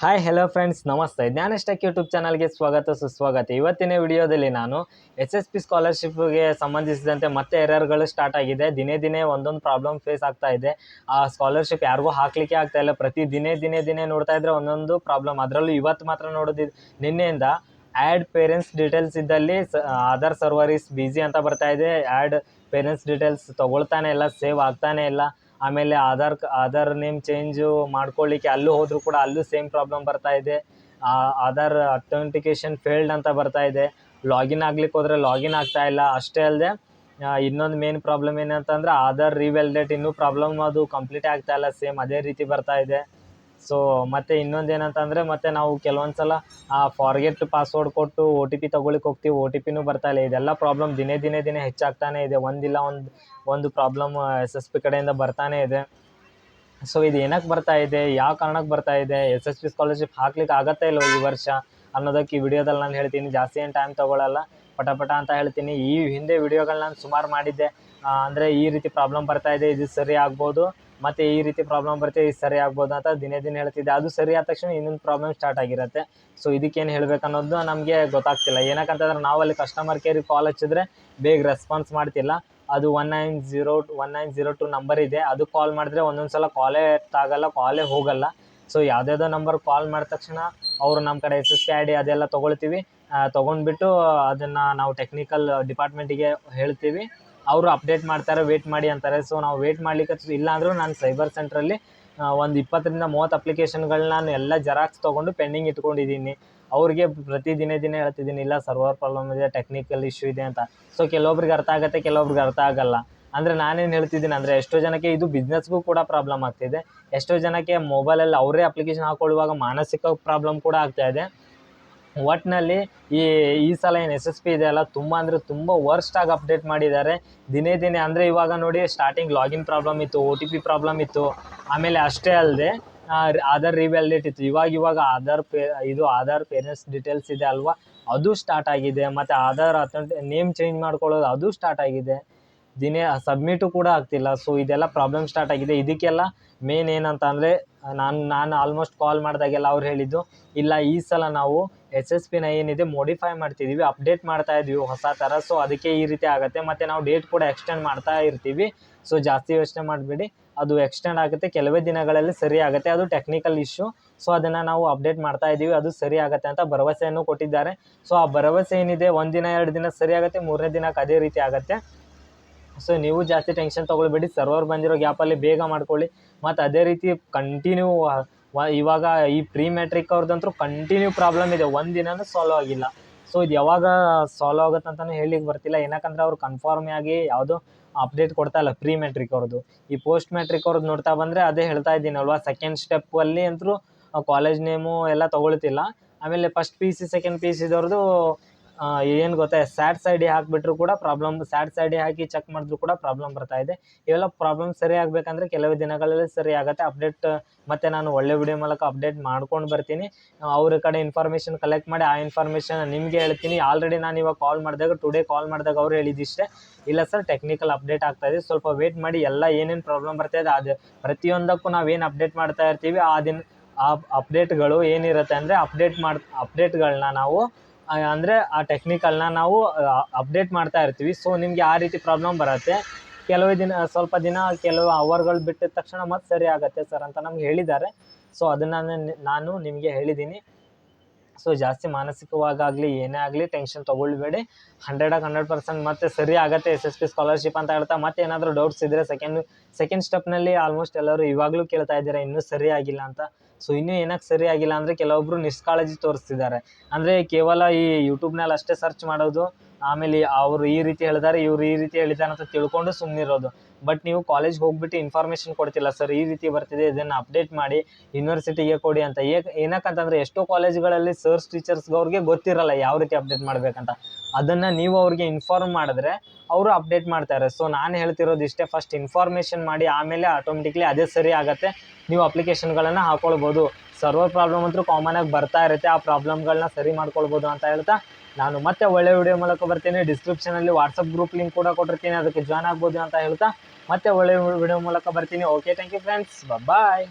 Hi hello friends ನಮಸ್ತೆ. ಜ್ಞಾನಷ್ಟಕ್ YouTube ಚಾನಲ್ಗೆ ಸ್ವಾಗತ, ಸುಸ್ವಾಗತ. ಇವತ್ತಿನ ವಿಡಿಯೋದಲ್ಲಿ ನಾನು ಎಸ್ ಎಸ್ ಪಿ ಸ್ಕಾಲರ್ಶಿಪ್ಗೆ ಸಂಬಂಧಿಸಿದಂತೆ ಮತ್ತೆ ಎರರ್ಗಳು ಸ್ಟಾರ್ಟ್ ಆಗಿದೆ. ದಿನೇ ದಿನೇ ಒಂದೊಂದು ಪ್ರಾಬ್ಲಮ್ ಫೇಸ್ ಆಗ್ತಾ ಇದೆ. ಆ ಸ್ಕಾಲರ್ಶಿಪ್ ಯಾರಿಗೂ ಹಾಕ್ಲಿಕ್ಕೆ ಆಗ್ತಾ ಇಲ್ಲ. ಪ್ರತಿ ದಿನೇ ದಿನೇ ದಿನೇ ನೋಡ್ತಾ ಇದ್ರೆ ಒಂದೊಂದು ಪ್ರಾಬ್ಲಮ್ ಅದರಲ್ಲೂ ಇವತ್ತು ಮಾತ್ರ ನೋಡೋದಿದ್ದು ನಿನ್ನೆಯಿಂದ ಆ್ಯಡ್ ಪೇರೆಂಟ್ಸ್ ಡೀಟೇಲ್ಸ್ ಇದ್ದಲ್ಲಿ ಆಧಾರ್ ಸರ್ವರ್ ಇಸ್ ಬಿಸಿ ಅಂತ ಬರ್ತಾ ಇದೆ. ಆ್ಯಡ್ ಪೇರೆಂಟ್ಸ್ ಡೀಟೇಲ್ಸ್ ತೊಗೊಳ್ತಾನೆ ಇಲ್ಲ ಸೇವ್ ಆಗ್ತಾನೆ ಇಲ್ಲ. ಆಮೇಲೆ ಆಧಾರ್ ಆಧಾರ್ ನೇಮ್ ಚೇಂಜು ಮಾಡ್ಕೊಳ್ಳಿಕ್ಕೆ ಅಲ್ಲೂ ಹೋದರೂ ಕೂಡ ಅಲ್ಲೂ ಸೇಮ್ ಪ್ರಾಬ್ಲಮ್ ಬರ್ತಾ ಇದೆ. ಆಧಾರ್ ಅಥೆಂಟಿಕೇಶನ್ ಫೇಲ್ಡ್ ಅಂತ ಬರ್ತಾ ಇದೆ. ಲಾಗಿನ್ ಆಗ್ಲಿಕ್ಕೆ ಹೋದರೆ ಲಾಗಿನ್ ಆಗ್ತಾ ಇಲ್ಲ. ಅಷ್ಟೇ ಅಲ್ಲದೆ ಇನ್ನೊಂದು ಮೇನ್ ಪ್ರಾಬ್ಲಮ್ ಏನಂತಂದ್ರೆ ಆಧಾರ್ ರಿವ್ಯಾಲಿಡೇಟ್ ಇನ್ನೂ ಪ್ರಾಬ್ಲಮ್ ಅದು ಕಂಪ್ಲೀಟ್ ಆಗ್ತಾ ಇಲ್ಲ. ಸೇಮ್ ಅದೇ ರೀತಿ ಬರ್ತಾ ಇದೆ. ಸೊ ಮತ್ತು ಇನ್ನೊಂದು ಏನಂತಂದರೆ, ಮತ್ತೆ ನಾವು ಕೆಲವೊಂದು ಸಲ ಆ ಫಾರ್ಗೆಟ್ ಪಾಸ್ವರ್ಡ್ ಕೊಟ್ಟು ಓ ಟಿ ಪಿ ತಗೊಳ್ಳಿಕ್ಕೆ ಹೋಗ್ತೀವಿ ಓ ಟಿ ಪಿನೂ ಬರ್ತಾ ಇಲ್ಲ. ಇದೆಲ್ಲ ಪ್ರಾಬ್ಲಮ್ ದಿನೇ ದಿನೇ ದಿನೇ ಹೆಚ್ಚಾಗ್ತಾನೆ ಇದೆ. ಒಂದಿಲ್ಲ ಒಂದು ಒಂದು ಪ್ರಾಬ್ಲಮ್ ಎಸ್ ಎಸ್ ಪಿ ಕಡೆಯಿಂದ ಬರ್ತಾನೆ ಇದೆ. ಸೊ ಇದು ಏನಕ್ಕೆ ಬರ್ತಾ ಇದೆ? ಯಾವ ಕಾರಣಕ್ಕೆ ಬರ್ತಾ ಇದೆ? ಎಸ್ ಎಸ್ ಪಿ ಸ್ಕಾಲರ್ಶಿಪ್ ಹಾಕ್ಲಿಕ್ಕೆ ಆಗತ್ತಾ ಇಲ್ಲ ಈ ವರ್ಷ? ಅನ್ನೋದಕ್ಕೆ ಈ ವಿಡಿಯೋದಲ್ಲಿ ನಾನು ಹೇಳ್ತೀನಿ. ಜಾಸ್ತಿ ಏನು ಟೈಮ್ ತೊಗೊಳಲ್ಲ. ಪಟ ಪಟ ಅಂತ ಹೇಳ್ತೀನಿ. ಈ ಹಿಂದೆ ವಿಡಿಯೋಗಳು ನಾನು ಸುಮಾರು ಮಾಡಿದ್ದೆ. ಅಂದರೆ ಈ ರೀತಿ ಪ್ರಾಬ್ಲಮ್ ಬರ್ತಾ ಇದೆ. ಇದು ಸರಿ ಆಗ್ಬೋದು. ಮತ್ತು ಈ ರೀತಿ ಪ್ರಾಬ್ಲಮ್ ಬರುತ್ತೆ ಇದು ಸರಿ ಆಗ್ಬೋದು ಅಂತ ದಿನೇ ದಿನ ಹೇಳ್ತಿದ್ದೆ. ಅದು ಸರಿ ಆದ ತಕ್ಷಣ ಇನ್ನೊಂದು ಪ್ರಾಬ್ಲಮ್ ಸ್ಟಾರ್ಟ್ ಆಗಿರುತ್ತೆ. ಸೊ ಇದಕ್ಕೇನು ಹೇಳ್ಬೇಕು ಅನ್ನೋದು ನಮಗೆ ಗೊತ್ತಾಗ್ತಿಲ್ಲ. ಏನಕ್ಕಂತಂದ್ರೆ ನಾವಲ್ಲಿ ಕಸ್ಟಮರ್ ಕೇರಿಗೆ ಕಾಲ್ ಹಚ್ಚಿದ್ರೆ ಬೇಗ ರೆಸ್ಪಾನ್ಸ್ ಮಾಡ್ತಿಲ್ಲ. ಅದು one nine zero one nine zero two number ಇದೆ. ಅದು ಕಾಲ್ ಮಾಡಿದ್ರೆ ಒಂದೊಂದು ಸಲ ಕಾಲೇ ತಾಗಲ್ಲ ಕಾಲೇ ಹೋಗಲ್ಲ. ಸೊ ಯಾವುದ್ಯಾವುದೋ ನಂಬರ್ ಕಾಲ್ ಮಾಡಿದ ತಕ್ಷಣ ಅವರು ನಮ್ಮ ಕಡೆ S S C I D ಅದೆಲ್ಲ ತೊಗೊಳ್ತೀವಿ. ತೊಗೊಂಡ್ಬಿಟ್ಟು ಅದನ್ನು ನಾವು ಟೆಕ್ನಿಕಲ್ ಡಿಪಾರ್ಟ್ಮೆಂಟಿಗೆ ಹೇಳ್ತೀವಿ. ಅವರು ಅಪ್ಡೇಟ್ ಮಾಡ್ತಾರೆ ವೇಟ್ ಮಾಡಿ ಅಂತಾರೆ. ಸೊ ನಾವು ವೇಟ್ ಮಾಡ್ಲಿಕ್ಕೆ ಇಲ್ಲ ಅಂದರೂ ನಾನು ಸೈಬರ್ ಸೆಂಟ್ರಲ್ಲಿ ಒಂದು ಇಪ್ಪತ್ತರಿಂದ ಮೂವತ್ತು ಅಪ್ಲಿಕೇಶನ್ಗಳನ್ನ ನಾನು ಎಲ್ಲ ಜೆರಾಕ್ಸ್ ತೊಗೊಂಡು ಪೆಂಡಿಂಗ್ ಇಟ್ಕೊಂಡಿದ್ದೀನಿ. ಅವ್ರಿಗೆ ಪ್ರತಿ ದಿನೇ ದಿನ ಹೇಳ್ತಿದ್ದೀನಿ, ಇಲ್ಲ ಸರ್ವರ್ ಪ್ರಾಬ್ಲಮ್ ಇದೆ ಟೆಕ್ನಿಕಲ್ ಇಶ್ಯೂ ಇದೆ ಅಂತ. ಸೊ ಕೆಲವೊಬ್ರಿಗೆ ಅರ್ಥ ಆಗುತ್ತೆ, ಕೆಲವೊಬ್ರಿಗೆ ಅರ್ಥ ಆಗಲ್ಲ. ಅಂದರೆ ನಾನೇನು ಹೇಳ್ತಿದ್ದೀನಿ ಅಂದರೆ, ಎಷ್ಟೋ ಜನಕ್ಕೆ ಇದು ಬಿಸ್ನೆಸ್ಗೂ ಕೂಡ ಪ್ರಾಬ್ಲಮ್ ಆಗ್ತಿದೆ. ಎಷ್ಟೋ ಜನಕ್ಕೆ ಮೊಬೈಲಲ್ಲಿ ಅವರೇ ಅಪ್ಲಿಕೇಶನ್ ಹಾಕೊಳ್ಳುವಾಗ ಮಾನಸಿಕ ಪ್ರಾಬ್ಲಮ್ ಕೂಡ ಆಗ್ತಾ ಇದೆ. ಒಟ್ಟಿನಲ್ಲಿ ಈ ಈ ಸಲ ಏನು ಎಸ್ ಎಸ್ ಪಿ ಇದೆಯಲ್ಲ ತುಂಬ ಅಂದರೆ ತುಂಬ ವರ್ಸ್ಟಾಗಿ ಅಪ್ಡೇಟ್ ಮಾಡಿದ್ದಾರೆ. ದಿನೇ ದಿನೇ ಅಂದರೆ ಇವಾಗ ನೋಡಿ ಸ್ಟಾರ್ಟಿಂಗ್ ಲಾಗಿನ್ ಪ್ರಾಬ್ಲಮ್ ಇತ್ತು ಒ ಟಿ ಪಿ ಪ್ರಾಬ್ಲಮ್ ಇತ್ತು. ಆಮೇಲೆ ಅಷ್ಟೇ ಅಲ್ಲದೆ ಆಧಾರ್ ರಿವ್ಯಾಲಿಡೇಟ್ ಇತ್ತು. ಇವಾಗ ಇವಾಗ ಆಧಾರ್ ಪೇ ಇದು ಆಧಾರ್ ಪೇರೆಂಟ್ಸ್ ಡೀಟೇಲ್ಸ್ ಇದೆ ಅಲ್ವಾ? ಅದು ಸ್ಟಾರ್ಟ್ ಆಗಿದೆ. ಮತ್ತು ಆಧಾರ್ ಅಥೆಂಟಿ ನೇಮ್ ಚೇಂಜ್ ಮಾಡ್ಕೊಳ್ಳೋದು ಅದು ಸ್ಟಾರ್ಟ್ ಆಗಿದೆ. ದಿನೇ ಸಬ್ಮಿಟು ಕೂಡ ಆಗ್ತಿಲ್ಲ. ಸೊ ಇದೆಲ್ಲ ಪ್ರಾಬ್ಲಮ್ ಸ್ಟಾರ್ಟ್ ಆಗಿದೆ. ಇದಕ್ಕೆಲ್ಲ ಮೇನ್ ಏನಂತ ಅಂದರೆ ನಾನು ನಾನು ಆಲ್ಮೋಸ್ಟ್ ಕಾಲ್ ಮಾಡಿದಾಗೆಲ್ಲ ಅವ್ರು ಹೇಳಿದ್ದು, ಇಲ್ಲ, ಈ ಸಲ ನಾವು ಎಸ್ ಎಸ್ ಪಿನ ಏನಿದೆ ಮೋಡಿಫೈ ಮಾಡ್ತಿದ್ದೀವಿ ಅಪ್ಡೇಟ್ ಮಾಡ್ತಾ ಇದೀವಿ ಹೊಸ ಥರ ಸೊ ಅದಕ್ಕೆ ಈ ರೀತಿ ಆಗುತ್ತೆ. ಮತ್ತು ನಾವು ಡೇಟ್ ಕೂಡ ಎಕ್ಸ್ಟೆಂಡ್ ಮಾಡ್ತಾ ಇರ್ತೀವಿ. ಸೊ ಜಾಸ್ತಿ ಯೋಚನೆ ಮಾಡಬೇಡಿ. ಅದು ಎಕ್ಸ್ಟೆಂಡ್ ಆಗುತ್ತೆ. ಕೆಲವೇ ದಿನಗಳಲ್ಲಿ ಸರಿ ಆಗುತ್ತೆ. ಅದು ಟೆಕ್ನಿಕಲ್ ಇಶ್ಯೂ ಸೊ ಅದನ್ನು ನಾವು ಅಪ್ಡೇಟ್ ಮಾಡ್ತಾ ಇದ್ದೀವಿ ಅದು ಸರಿ ಆಗುತ್ತೆ ಅಂತ ಭರವಸೆಯನ್ನು ಕೊಟ್ಟಿದ್ದಾರೆ. ಸೊ ಆ ಭರವಸೆ ಏನಿದೆ? ಒಂದಿನ ಎರಡು ದಿನ ಸರಿ ಆಗುತ್ತೆ. ಮೂರನೇ ದಿನಕ್ಕೆ ಅದೇ ರೀತಿ ಆಗುತ್ತೆ. ಸೊ ನೀವು ಜಾಸ್ತಿ ಟೆನ್ಷನ್ ತೊಗೊಳ್ಬೇಡಿ. ಸರ್ವರ್ ಬಂದಿರೋ ಗ್ಯಾಪಲ್ಲಿ ಬೇಗ ಮಾಡ್ಕೊಳ್ಳಿ. ಮತ್ತು ಅದೇ ರೀತಿ ಕಂಟಿನ್ಯೂ ಇವಾಗ ಈ ಪ್ರೀ ಮ್ಯಾಟ್ರಿಕ್ ಅವ್ರದ್ದಂತೂ ಕಂಟಿನ್ಯೂ ಪ್ರಾಬ್ಲಮ್ ಇದೆ. ಒಂದು ದಿನನೂ ಸಾಲ್ವ್ ಆಗಿಲ್ಲ. ಸೊ ಇದು ಯಾವಾಗ ಸಾಲ್ವ್ ಆಗುತ್ತೆ ಅಂತಲೂ ಹೇಳಿಕ್ಕೆ ಬರ್ತಿಲ್ಲ. ಏನಕ್ಕಂದ್ರೆ ಅವ್ರು ಕನ್ಫರ್ಮ್ ಆಗಿ ಯಾವುದೋ ಅಪ್ಡೇಟ್ ಕೊಡ್ತಾ ಇಲ್ಲ ಪ್ರೀ ಮ್ಯಾಟ್ರಿಕ್ ಅವ್ರದ್ದು ಈ ಪೋಸ್ಟ್ ಮ್ಯಾಟ್ರಿಕ್ ಅವ್ರದ್ದು ನೋಡ್ತಾ ಬಂದರೆ ಅದೇ ಹೇಳ್ತಾ ಇದ್ದೀನಲ್ವಾ ಸೆಕೆಂಡ್ ಸ್ಟೆಪ್ಪಲ್ಲಿ ಅಂತೂ ಕಾಲೇಜ್ ನೇಮು ಎಲ್ಲ ತಗೊಳ್ತಿಲ್ಲ. ಆಮೇಲೆ first P C second P ಸಿದವ್ರದ್ದು ಏನು ಗೊತ್ತಾ, ಸ್ಯಾಡ್ ಸೈಡ್ ಹಾಕಿಬಿಟ್ರು ಕೂಡ ಪ್ರಾಬ್ಲಮ್, ಸ್ಯಾಡ್ ಸೈಡ್ ಹಾಕಿ ಚೆಕ್ ಮಾಡಿದ್ರು ಕೂಡ ಪ್ರಾಬ್ಲಮ್ ಬರ್ತಾ ಇದೆ. ಇವೆಲ್ಲ ಪ್ರಾಬ್ಲಮ್ ಸರಿ ಆಗಬೇಕಂದ್ರೆ ಕೆಲವೇ ದಿನಗಳಲ್ಲಿ ಸರಿ ಆಗುತ್ತೆ. ಅಪ್ಡೇಟ್, ಮತ್ತು ನಾನು ಒಳ್ಳೆ ವಿಡಿಯೋ ಮೂಲಕ ಅಪ್ಡೇಟ್ ಮಾಡ್ಕೊಂಡು ಬರ್ತೀನಿ. ಅವ್ರ ಕಡೆ ಇನ್ಫಾರ್ಮೇಷನ್ ಕಲೆಕ್ಟ್ ಮಾಡಿ, ಆ ಇನ್ಫಾರ್ಮೇಷನ್ ನಿಮಗೆ ಹೇಳ್ತೀನಿ. ಆಲ್ರೆಡಿ ನಾನು ಇವಾಗ ಕಾಲ್ ಮಾಡಿದಾಗ ಟುಡೇ ಕಾಲ್ ಮಾಡಿದಾಗ ಅವ್ರು ಹೇಳಿದಿಷ್ಟೇ. ಇಲ್ಲ ಸರ್ ಟೆಕ್ನಿಕಲ್ ಅಪ್ಡೇಟ್ ಆಗ್ತಾ ಇದೆ. ಸ್ವಲ್ಪ ವೇಟ್ ಮಾಡಿ, ಎಲ್ಲ ಏನೇನು ಪ್ರಾಬ್ಲಮ್ ಬರ್ತಾ ಇದೆ, ಅದು ಪ್ರತಿಯೊಂದಕ್ಕೂ ನಾವೇನು ಅಪ್ಡೇಟ್ ಮಾಡ್ತಾ ಇರ್ತೀವಿ, ಆ ದಿನ, ಆ ಅಪ್ಡೇಟ್ಗಳು ಏನಿರುತ್ತೆ ಅಂದರೆ ಅಪ್ಡೇಟ್ ಮಾಡಿ ಅಪ್ಡೇಟ್ಗಳನ್ನ ನಾವು ಅಂದರೆ ಆ ಟೆಕ್ನಿಕಲ್ನ ನಾವು ಅಪ್ಡೇಟ್ ಮಾಡ್ತಾ ಇರ್ತೀವಿ. ಸೊ ನಿಮಗೆ ಆ ರೀತಿ ಪ್ರಾಬ್ಲಮ್ ಬರುತ್ತೆ. ಕೆಲವು ದಿನ, ಸ್ವಲ್ಪ ದಿನ, ಕೆಲವು ಅವರ್ಗಳು ಬಿಟ್ಟಿದ ತಕ್ಷಣ ಮತ್ತೆ ಸರಿ ಆಗುತ್ತೆ ಸರ್ ಅಂತ ನಮ್ಗೆ ಹೇಳಿದ್ದಾರೆ. ಸೊ ಅದನ್ನು ನಾನು ನಿಮಗೆ ಹೇಳಿದ್ದೀನಿ ಸೊ ಜಾಸ್ತಿ ಮಾನಸಿಕವಾಗಲಿ ಏನೇ ಆಗಲಿ ಟೆನ್ಷನ್ ತೊಗೊಳ್ಬೇಡಿ. ಹಂಡ್ರೆಡಾಗಿ ಹಂಡ್ರೆಡ್ ಪರ್ಸೆಂಟ್ ಮತ್ತೆ ಸರಿ ಆಗುತ್ತೆ ಎಸ್ ಎಸ್ ಪಿ ಸ್ಕಾಲರ್ಶಿಪ್ ಅಂತ ಹೇಳ್ತಾ ಮತ್ತೆ ಏನಾದರೂ ಡೌಟ್ಸ್ ಇದ್ದರೆ ಸೆಕೆಂಡ್ ಸೆಕೆಂಡ್ ಸ್ಟೆಪ್ನಲ್ಲಿ ಆಲ್ಮೋಸ್ಟ್ ಎಲ್ಲರೂ ಇವಾಗಲೂ ಕೇಳ್ತಾ ಇದ್ದೀರಾ, ಇನ್ನೂ ಸರಿ ಆಗಿಲ್ಲ ಅಂತ. ಸೊ ಇನ್ನೂ ಏನಕ್ಕೆ ಸರಿ ಆಗಿಲ್ಲ ಅಂದರೆ ಕೆಲವೊಬ್ಬರು ನಿಷ್ಕಾಳಜಿ ತೋರಿಸ್ತಿದ್ದಾರೆ. ಅಂದರೆ ಕೇವಲ ಈ ಯೂಟ್ಯೂಬ್ನಲ್ಲಿ ಅಷ್ಟೇ ಸರ್ಚ್ ಮಾಡೋದು, ಆಮೇಲೆ ಅವರು ಈ ರೀತಿ ಹೇಳಿದ್ದಾರೆ ಇವ್ರು ಈ ರೀತಿ ಹೇಳಿದ್ದಾರೆ ಅಂತ ತಿಳ್ಕೊಂಡು ಸುಮ್ಮನಿರೋದು ಬಟ್ ನೀವು ಕಾಲೇಜ್ಗೆ ಹೋಗ್ಬಿಟ್ಟು ಇನ್ಫಾರ್ಮೇಷನ್ ಕೊಡ್ತಿಲ್ಲ ಸರ್ ಈ ರೀತಿ ಬರ್ತಿದೆ, ಇದನ್ನು ಅಪ್ಡೇಟ್ ಮಾಡಿ ಯೂನಿವರ್ಸಿಟಿಗೆ ಕೊಡಿ ಅಂತ. ಏನಕ್ಕೆ ಏನಕ್ಕಂತಂದರೆ ಎಷ್ಟೋ ಕಾಲೇಜ್ಗಳಲ್ಲಿ ಸರ್ಸ್ ಟೀಚರ್ಸ್ಗೆ ಅವ್ರಿಗೆ ಗೊತ್ತಿರಲ್ಲ ಯಾವ ರೀತಿ ಅಪ್ಡೇಟ್ ಮಾಡಬೇಕಂತ. ಅದನ್ನು ನೀವು ಅವ್ರಿಗೆ ಇನ್ಫಾರ್ಮ್ ಮಾಡಿದ್ರೆ ಅವರು ಅಪ್ಡೇಟ್ ಮಾಡ್ತಾರೆ. ಸೊ ನಾನು ಹೇಳ್ತಿರೋದು ಇಷ್ಟೇ ಫಸ್ಟ್ ಇನ್ಫಾರ್ಮೇಷನ್ ಮಾಡಿ, ಆಮೇಲೆ ಆಟೋಮೆಟಿಕ್ಲಿ ಅದೇ ಸರಿ ಆಗುತ್ತೆ. ನೀವು ಅಪ್ಲಿಕೇಶನ್ಗಳನ್ನು ಹಾಕೊಳ್ಬೋದು. ಸರ್ವರ್ ಪ್ರಾಬ್ಲಮ್ ಅಂತೂ ಕಾಮನ್ ಆಗಿ ಬರ್ತಾ ಇರುತ್ತೆ. ಆ ಪ್ರಾಬ್ಲಮ್ಗಳನ್ನ ಸರಿ ಮಾಡ್ಕೊಳ್ಬೋದು ಅಂತ ಹೇಳ್ತಾ ನಾನು ಮತ್ತೆ ಒಳ್ಳೆ ವಿಡಿಯೋ ಮೂಲಕ ಬರ್ತೀನಿ. ಡಿಸ್ಕ್ರಿಪ್ಷನಲ್ಲಿ ವಾಟ್ಸಪ್ ಗ್ರೂಪ್ ಲಿಂಕ್ ಕೂಡ ಕೊಟ್ಟಿರ್ತೀನಿ. ಅದಕ್ಕೆ ಜಾಯ್ನ್ ಆಗ್ಬೋದು ಅಂತ ಹೇಳ್ತಾ ಮತ್ತೆ ಒಳ್ಳೆ ವಿಡಿಯೋ ಮೂಲಕ ಬರ್ತೀನಿ. Okay thank you friends bye